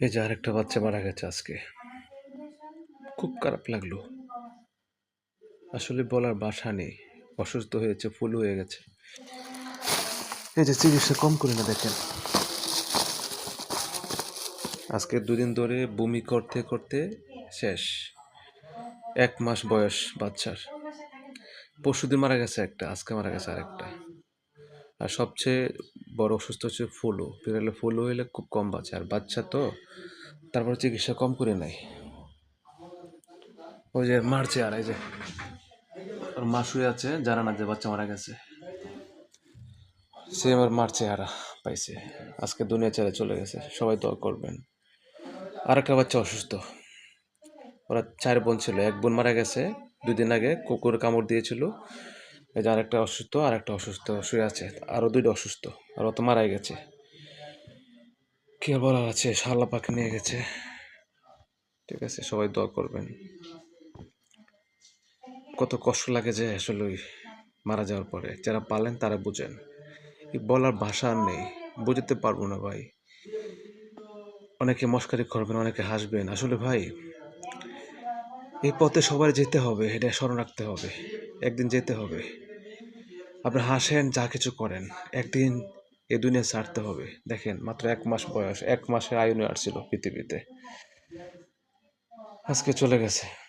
এই যে আরেকটা বাচ্চা মারা গেছে আজকে। খুব খারাপ লাগল। আসলে বলার বাসা নেই। অসুস্থ হয়েছে, ফুল হয়ে গেছে। এই যে চিকিৎসা কম করে না দেখেন। আজকে দুদিন ধরে বমি করতে করতে শেষ। এক মাস বয়স বাচ্চার। পরশুদিন মারা গেছে একটা, আজকে মারা গেছে আরেকটা। আর সবচেয়ে বড় অসুস্থ হচ্ছে ফুলু। বিড়ালে ফুলু হইলে খুব কম বাঁচে। আর বাচ্চা তো তারপরে চিকিৎসা কম করে নাই ওই যে মারছে আর, এই যে ওর মা শুয়ে আছে, জানা না যে বাচ্চা মারা গেছে। সে আমার মার চেহারা পাইছে। আজকে দুনিয়া ছেড়ে চলে গেছে। সবাই দোয়া করবেন। আর একটা বাচ্চা অসুস্থ। ওরা চার বোন ছিল। এক বোন মারা গেছে। দুদিন আগে কুকুর কামড় দিয়েছিল। এই যে আরেকটা অসুস্থ আর একটা অসুস্থ শুয়ে আছে আরও দুইটা অসুস্থ, আর অত তো মারাই গেছে। কি আর বলার আছে শাল্লা পাখি নিয়ে গেছে। ঠিক আছে, সবাই দোয়া করবেন। কত কষ্ট লাগে যে আসলে মারা যাওয়ার পরে। যারা পালেন তারা বুঝেন। এই বলার ভাষা আর নেই, বুঝতে পারব না ভাই। অনেকে মস্কারি করবেন, অনেকে হাসবেন। আসলে ভাই, এই পথে সবার যেতে হবে, এটা স্মরণ রাখতে হবে। একদিন যেতে হবে। আপনি হাসেন, যা কিছু করেন, একদিন এ দুনিয়া ছাড়তে হবে। দেখেন, মাত্র এক মাস বয়স, এক মাসের আয়ু নিয়ে আসছিল পৃথিবীতে। আজকে চলে গেছে।